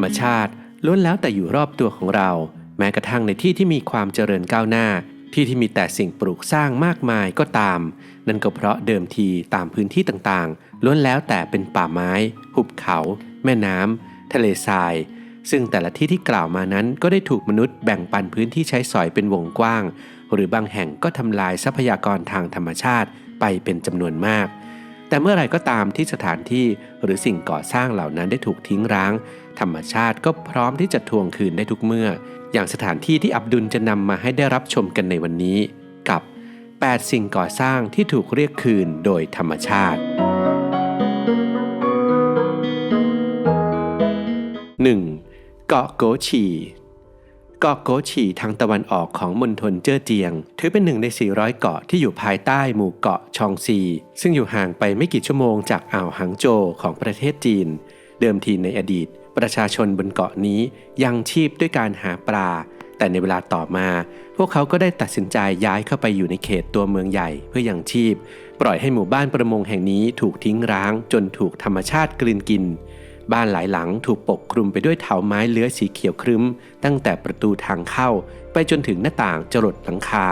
รมชาติล้วนแล้วแต่อยู่รอบตัวของเรา แม้กระทั่งในที่ที่มีความเจริญก้าวหน้า ที่ที่มีแต่สิ่งปลูกสร้างมากมายก็ตาม นั่นก็เพราะเดิมทีตามพื้นที่ต่างๆ ล้วนแล้วแต่เป็นป่าไม้ หุบเขา แม่น้ำทะเลทราย ซึ่งแต่ละที่ที่กล่าวมานั้นก็ได้ถูกมนุษย์แบ่งปันพื้นที่ใช้สอยเป็นวงกว้าง หรือบางแห่งก็ทำลายทรัพยากรทางธรรมชาติไปเป็นจำนวนมาก แต่เมื่อไรก็ตามที่สถานที่หรือสิ่งก่อสร้างเหล่านั้นได้ถูกทิ้งร้าง ธรรมชาติก็พร้อมที่จะทวงคืนได้ทุกเมื่อ อย่างสถานที่ที่อับดุลจะนำมาให้ได้รับชมกันในวันนี้ กับ 8 สิ่งก่อสร้างที่ถูกเรียกคืนโดยธรรมชาติ 1. เกาะโกชี เกาะโกชีทางตะวันออกของมณฑลเจ้อเจียง ถือเป็นหนึ่งใน 400 เกาะที่อยู่ภายใต้หมู่เกาะชองซี ซึ่งอยู่ห่างไปไม่กี่ชั่วโมงจากอ่าวหางโจวของประเทศจีน เดิมทีในอดีต ประชาชนบนเกาะนี้ยังชีพด้วยการหาปลา แต่ในเวลาต่อมา พวกเขาก็ได้ตัดสินใจย้ายเข้าไปอยู่ในเขตตัวเมืองใหญ่เพื่อยังชีพ ปล่อยให้หมู่บ้านประมงแห่งนี้ถูกทิ้งร้างจนถูกธรรมชาติกลืนกิน บ้านหลายหลังถูกปกคลุมไปด้วยเถาไม้เลื้อยสีเขียวครึ้ม ตั้งแต่ประตูทางเข้า ไปจนถึงหน้าต่างจรดหลังคา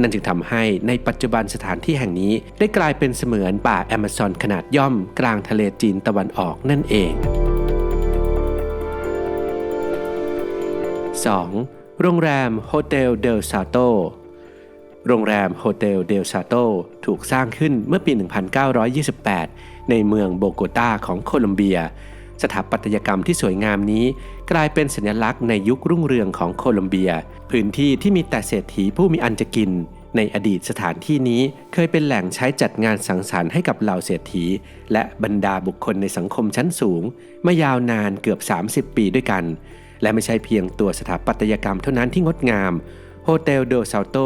นั่นจึงทำให้ในปัจจุบันสถานที่แห่งนี้ได้กลายเป็นเสมือนป่าแอมะซอนขนาดย่อมกลางทะเลจีนตะวันออกนั่นเอง 2. โรงแรมโฮเทลเดลซาโตโรงแรมโฮเทลเดลซาโตถูกสร้างขึ้นเมื่อปี 1928 ในเมืองโบโกตาของโคลอมเบีย สถาปัตยกรรมที่สวยงามนี้ กลายเป็นสัญลักษณ์ในยุครุ่งเรืองของโคลอมเบีย พื้นที่ที่มีแต่เศรษฐีผู้มีอันจะกิน ในอดีตสถานที่นี้เคยเป็นแหล่งใช้จัดงานสังสรรค์ให้กับเหล่าเศรษฐี และบรรดาบุคคลในสังคมชั้นสูงมายาวนานเกือบ 30 ปีด้วยกัน และไม่ใช่เพียงตัวสถาปัตยกรรมเท่านั้นที่งดงามโฮเทลโดซาโต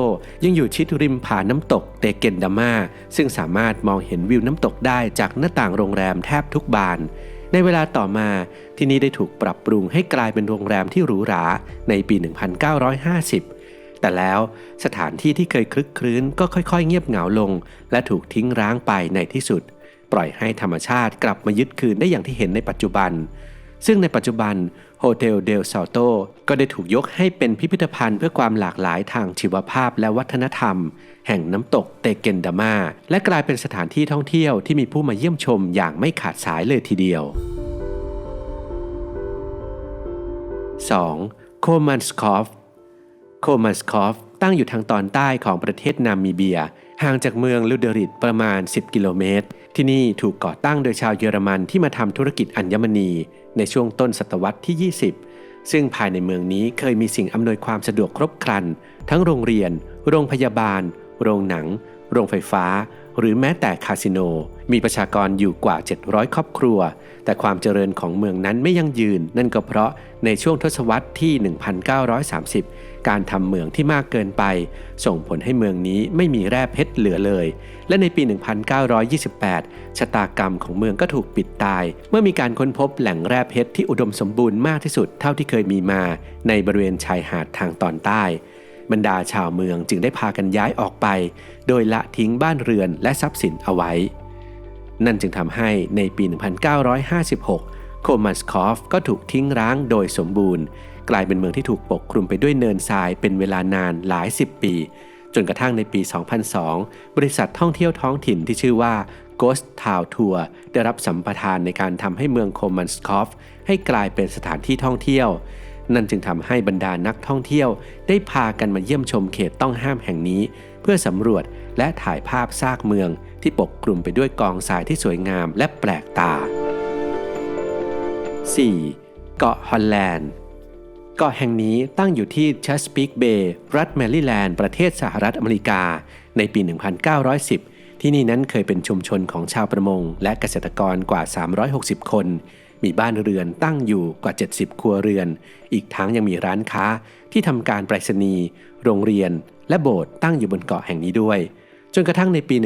ยังอยู่ชิดริมผาน้ำตกเตเกนดามาซึ่งสามารถมองเห็นวิวน้ำตกได้จากหน้าต่างโรงแรมแทบทุกบาน ในเวลาต่อมาที่นี่ได้ถูกปรับปรุงให้กลายเป็นโรงแรมที่หรูหราในปี 1950 แต่แล้วสถานที่ที่เคยคลึกครื้นก็ค่อยๆ เงียบเหงาลง และถูกทิ้งร้างไปในที่สุด ปล่อยให้ธรรมชาติกลับมายึดคืนได้อย่างที่เห็นในปัจจุบัน ซึ่งในปัจจุบัน โฮเทลเดลซาโตก็ได้ถูกยกให้เป็นพิพิธภัณฑ์เพื่อความหลากหลายทางชีวภาพและวัฒนธรรม แห่งน้ำตกเตเกนดามาและกลายเป็นสถานที่ท่องเที่ยวที่มีผู้มาเยี่ยมชมอย่างไม่ขาดสายเลยทีเดียว 2. โคมันสคอฟโคมันสคอฟ ตั้งอยู่ทางตอนใต้ของประเทศนามิเบีย ห่างจากเมืองลูเดริตประมาณ 10 กิโลเมตร ที่นี่ถูกก่อตั้งโดยชาวเยอรมันที่มาทำธุรกิจอัญมณี ในช่วงต้นศตวรรษที่ 20 ซึ่งภายในเมืองนี้เคยมีสิ่งอำนวยความสะดวกครบครัน ทั้งโรงเรียน โรงพยาบาล โรงหนัง โรงไฟฟ้า หรือแม้แต่คาสิโน มีประชากรอยู่กว่า 700 ครอบครัว แต่ความเจริญของเมืองนั้นไม่ยั่งยืน นั่นก็เพราะในช่วงทศวรรษที่ 1930 การทำเมืองที่มากเกินไป ส่งผลให้เมืองนี้ไม่มีแร่เพชรเหลือเลย และในปี 1928 ชะตากรรมของเมืองก็ถูกปิดตาย เมื่อมีการค้นพบแหล่งแร่เพชรที่อุดมสมบูรณ์มากที่สุดเท่าที่เคยมีมา ในบริเวณชายหาดทางตอนใต้ บรรดาชาวเมืองจึงได้พากันย้ายออกไป โดยละทิ้งบ้านเรือนและทรัพย์สินเอาไว้ นั่นจึงทำให้ในปี 1956 โคมันสคอฟก็ถูกทิ้งร้างโดยสมบูรณ์ กลายเป็นเมืองที่ถูกปกคลุมไปด้วยเนินทรายเป็นเวลานานหลายสิบปี จนกระทั่งในปี 2002 บริษัทท่องเที่ยวท้องถิ่นที่ชื่อว่า Ghost Town Tour ได้รับสัมปทานในการทำให้เมืองโคมันสคอฟให้กลายเป็นสถานที่ท่องเที่ยว นั่นจึงทำให้บรรดานักท่องเที่ยวได้พากันมาเยี่ยมชมเขตต้องห้ามแห่งนี้ เพื่อสำรวจและถ่ายภาพซากเมือง ที่ปกคลุมไปด้วยกองทรายที่สวยงามและแปลกตา 4. เกาะฮอลแลนด์เกาะแห่งนี้ตั้งอยู่ที่ชัสปิกเบย์รัฐแมริแลนด์ประเทศสหรัฐอเมริกา ในปี 1910 ที่นี่นั้นเคยเป็นชุมชนของชาวประมง และเกษตรกรกว่า 360 คน มีบ้านเรือนตั้งอยู่กว่า 70 ครัวเรือน อีกทั้งยังมีร้านค้าที่ทำการไปรษณีย์โรงเรียน และโบสถ์ตั้งอยู่บนเกาะแห่งนี้ด้วย จนกระทั่งในปี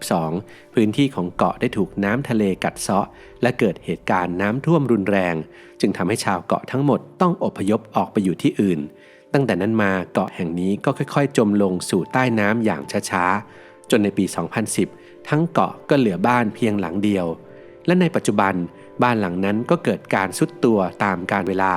1922 พื้นที่ของเกาะได้ถูกน้ำทะเลกัดเซาะ และเกิดเหตุการณ์น้ำท่วมรุนแรง จึงทำให้ชาวเกาะทั้งหมดต้องอพยพออกไปอยู่ที่อื่น ตั้งแต่นั้นมาเกาะแห่งนี้ก็ค่อย ๆ จมลงสู่ใต้น้ำอย่างช้าๆ จนในปี 2010 ทั้งเกาะก็เหลือบ้านเพียงหลังเดียว และในปัจจุบัน บ้านหลังนั้นก็เกิดการสุดตัวตามการเวลา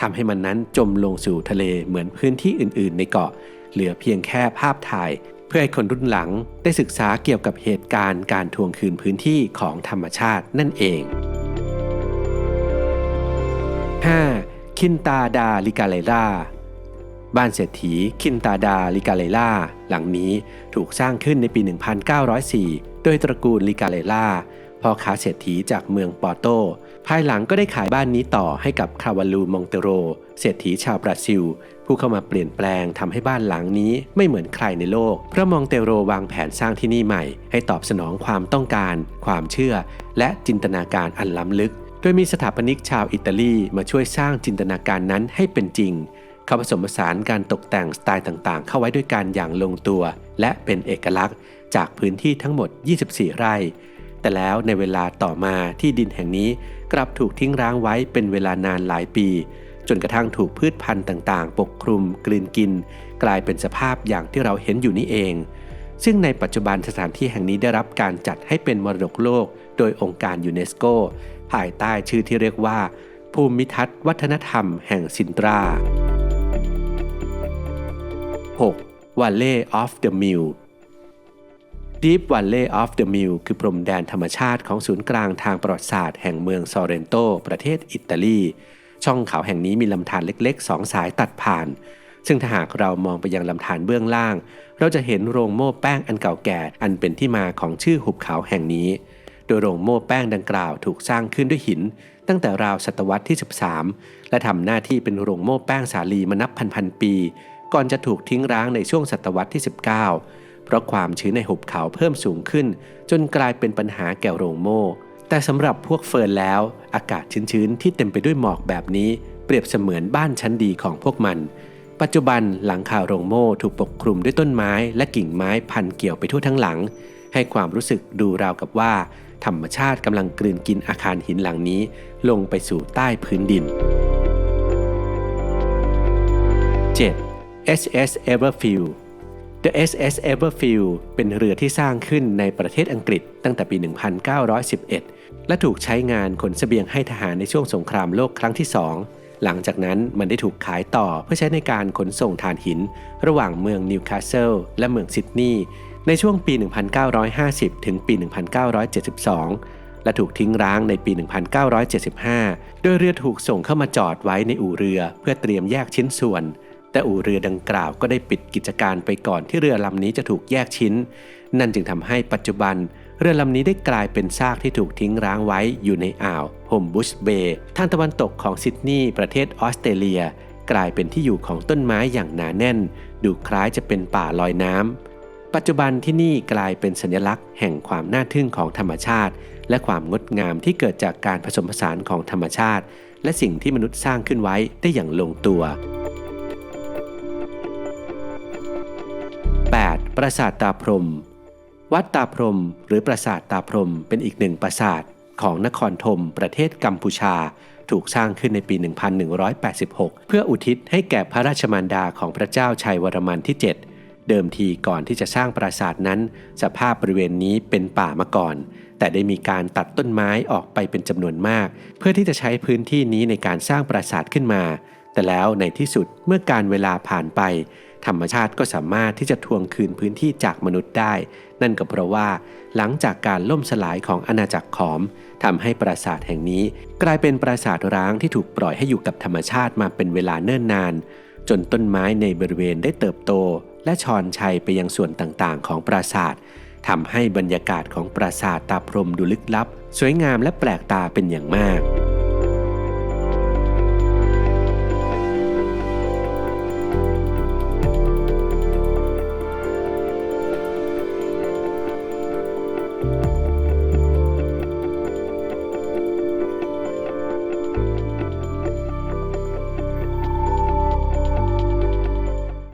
ทำให้มันนั้นจมลงสู่ทะเลเหมือนพื้นที่อื่น ๆ ในเกาะ เหลือเพียงแค่ภาพถ่าย เพื่อให้คนรุ่นหลังได้ศึกษาเกี่ยวกับเหตุการณ์การทวงคืนพื้นที่ของธรรมชาตินั่นเอง 5. คินตาดาลิกาเลล่าบ้านเศรษฐีคินตาดาลิกาเลล่าหลังนี้ถูกสร้างขึ้นในปี 1904 โดยตระกูลลิกาเลล่า พ่อค้าเศรษฐีจากเมืองปอโต ภายหลังก็ได้ขายบ้านนี้ต่อให้กับคาวาลูมองเตโร เศรษฐีชาวบราซิล ผู้เข้ามาเปลี่ยนแปลงทำให้บ้านหลังนี้ไม่เหมือนใครในโลก เพราะมองเตโรวางแผนสร้างที่นี่ใหม่ ให้ตอบสนองความต้องการ ความเชื่อ และจินตนาการอันล้ำลึก โดยมีสถาปนิกชาวอิตาลีมาช่วยสร้างจินตนาการนั้นให้เป็นจริงเขาผสมผสานการตกแต่งสไตล์ต่างๆ เข้าไว้ด้วยกันอย่างลงตัว และเป็นเอกลักษณ์จากพื้นที่ทั้งหมด 24 ไร่ แต่แล้วในเวลาต่อมาที่ดินแห่งนี้กลับถูกทิ้งร้างไว้เป็นเวลานานหลายปี จนกระทั่งถูกพืชพันธุ์ต่างๆ ปกคลุมกลืนกิน กลายเป็นสภาพอย่างที่เราเห็นอยู่นี้เอง ซึ่งในปัจจุบันสถานที่แห่งนี้ได้รับการจัดให้เป็นมรดกโลก โดยองค์การยูเนสโก ภายใต้ชื่อที่เรียกว่า ภูมิทัศน์วัฒนธรรมแห่งซินตรา 6. Valley of the Mill Deep Valley of the Mill คือพรมแดนธรรมชาติของศูนย์กลางทางประวัติศาสตร์แห่งเมืองซอเรนโต ประเทศอิตาลี ช่องเขาแห่งนี้มีลำธารเล็กๆสองสายตัดผ่าน ซึ่งถ้าหากเรามองไปยังลำธารเบื้องล่าง เราจะเห็นโรงโม่แป้งอันเก่าแก่ อันเป็นที่มาของชื่อหุบเขาแห่งนี้ โดยโรงโม่แป้งดังกล่าวถูกสร้างขึ้นด้วยหิน ตั้งแต่ราวศตวรรษที่ 13 และทำหน้าที่เป็นโรงโม่แป้งสาลีมานับพันๆปี ก่อนจะถูกทิ้งร้างในช่วงศตวรรษที่ 19 เพราะความชื้นในหุบเขาเพิ่มสูงขึ้น จนกลายเป็นปัญหาแก่โรงโม่ แต่สำหรับพวกเฟิร์นแล้ว อากาศชื้นๆ ที่เต็มไปด้วยหมอกแบบนี้ เปรียบเสมือนบ้านชั้นดีของพวกมัน ปัจจุบันหลังคาโรงโม่ถูกปกคลุมด้วยต้นไม้และกิ่งไม้พันเกี่ยวไปทั่วทั้งหลัง ให้ความรู้สึกดูราวกับว่า ธรรมชาติกำลังกลืนกินอาคารหินหลังนี้ ลงไปสู่ใต้พื้นดิน 7. SS Everfield The SS Everfield เป็นเรือที่สร้างขึ้นในประเทศอังกฤษตั้งแต่ปี 1911 และถูกใช้งานขนเสบียงให้ทหารในช่วงสงครามโลกครั้งที่2หลังจากนั้นมันได้ถูกขายต่อเพื่อใช้ในการขนส่งถ่านหิน ระหว่างเมืองนิวคาสเซิลและเมืองซิดนีย์ในช่วงปี 1950 ถึงปี 1972 และถูกทิ้งร้างในปี 1975 โดยเรือถูกส่งเข้ามาจอดไว้ในอู่เรือเพื่อเตรียมแยกชิ้นส่วน แต่อู่เรือดังกล่าวก็ได้ปิดกิจการไปก่อนที่เรือลำนี้จะถูกแยกชิ้น นั่นจึงทำให้ปัจจุบัน เรือลำนี้ได้กลายเป็นซากที่ถูกทิ้งร้างไว้อยู่ในอ่าวโฮมบุชเบย์ทางตะวันตกของซิดนีย์ประเทศออสเตรเลีย กลายเป็นที่อยู่ของต้นไม้อย่างหนาแน่น ดูคล้ายจะเป็นป่าลอยน้ำปัจจุบันที่นี่กลายเป็นสัญลักษณ์แห่งความน่าทึ่งของธรรมชาติ และความงดงามที่เกิดจากการผสมผสานของธรรมชาติ และสิ่งที่มนุษย์สร้างขึ้นไว้ได้อย่างลงตัว ปราสาทตาพรม วัดตาพรมหรือปราสาทตาพรมเป็นอีกหนึ่งปราสาทของนครธมประเทศกัมพูชา ถูกสร้างขึ้นในปี 1186 เพื่ออุทิศให้แก่พระราชมารดาของพระเจ้าชัยวรมันที่ 7 เดิมทีก่อนที่จะสร้างปราสาทนั้น สภาพบริเวณนี้เป็นป่ามาก่อน แต่ได้มีการตัดต้นไม้ออกไปเป็นจำนวนมาก เพื่อที่จะใช้พื้นที่นี้ในการสร้างปราสาทขึ้นมา แต่แล้วในที่สุดเมื่อการเวลาผ่านไป ธรรมชาติก็สามารถที่จะทวงคืนพื้นที่จากมนุษย์ได้ นั่นก็เพราะว่าหลังจากการล่มสลายของอาณาจักรขอมทำให้ปราสาทแห่งนี้ กลายเป็นปราสาทร้างที่ถูกปล่อยให้อยู่กับธรรมชาติมาเป็นเวลาเนิ่นนาน จนต้นไม้ในบริเวณได้เติบโต และชอนชัยไปยังส่วนต่างๆ ของปราสาททำให้บรรยากาศของปราสาทตาพรหมดูลึกลับ สวยงามและแปลกตาเป็นอย่างมาก